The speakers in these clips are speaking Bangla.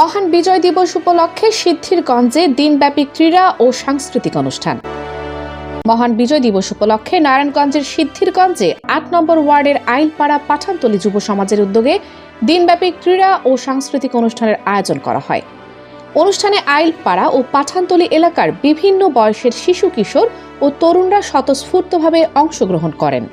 মহান বিজয় দিবস উপলক্ষে সিদ্ধিরগঞ্জে দিনব্যাপী ক্রীড়া ও সাংস্কৃতিক অনুষ্ঠান। মহান বিজয় দিবস উপলক্ষে নারায়ণগঞ্জের সিদ্ধিরগঞ্জে আট নম্বর ওয়ার্ডের আইলপাড়া পাঠানতলী যুব সমাজের উদ্যোগে দিনব্যাপী ক্রীড়া ও সাংস্কৃতিক অনুষ্ঠানের আয়োজন করা হয়। অনুষ্ঠানে আইলপাড়া ও পাঠানতলী এলাকার বিভিন্ন বয়সের শিশু কিশোর ও তরুণরা স্বতঃস্ফূর্তভাবে অংশগ্রহণ করেন।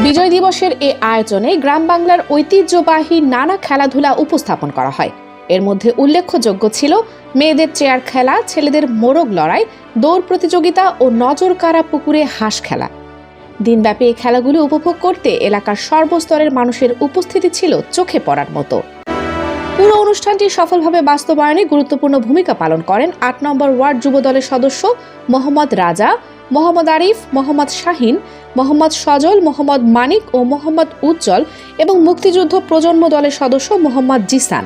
বিজয় দিবসের এ আয়োজনে গ্রাম বাংলার ঐতিহ্যবাহী নানা খেলাধুলা উপস্থাপন করা হয়। এর মধ্যে উল্লেখযোগ্য ছিল মেয়েদের চেয়ার খেলা, ছেলেদের মোরগ লড়াই, দৌড় প্রতিযোগিতা ও নজর কারা পুকুরে হাঁস খেলা। দিনব্যাপী এই খেলাগুলো উপভোগ করতে এলাকার সর্বস্তরের মানুষের উপস্থিতি ছিল চোখে পড়ার মতো। পুরো অনুষ্ঠানটি সফলভাবে বাস্তবায়নে গুরুত্বপূর্ণ ভূমিকা পালন করেন আট নম্বর ওয়ার্ড যুব দলের সদস্য মোহাম্মদ রাজা মোহাম্মদ আরিফ, মোহাম্মদ শাহিন, মোহাম্মদ সজল, মোহাম্মদ মানিক ও মোহাম্মদ উজ্জ্বল এবং মুক্তিযুদ্ধ প্রজন্ম দলের সদস্য মোহাম্মদ জিসান।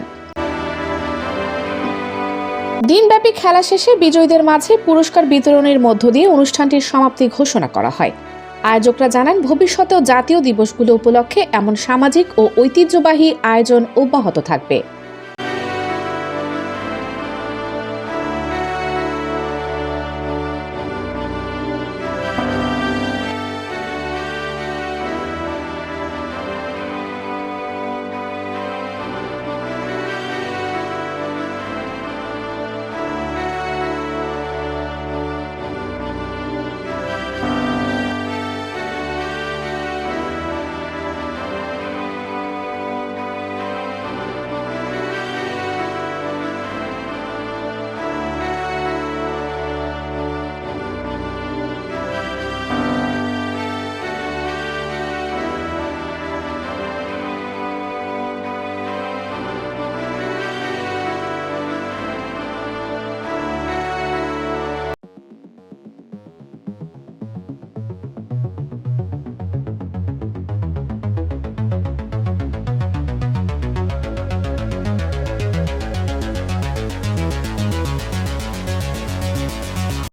দিনব্যাপী খেলা শেষে বিজয়ীদের মাঝে পুরস্কার বিতরণের মধ্য দিয়ে অনুষ্ঠানটির সমাপ্তি ঘোষণা করা হয়। আয়োজকরা জানান, ভবিষ্যতেও জাতীয় দিবসগুলো উপলক্ষে এমন সামাজিক ও ঐতিহ্যবাহী আয়োজন অব্যাহত থাকবে।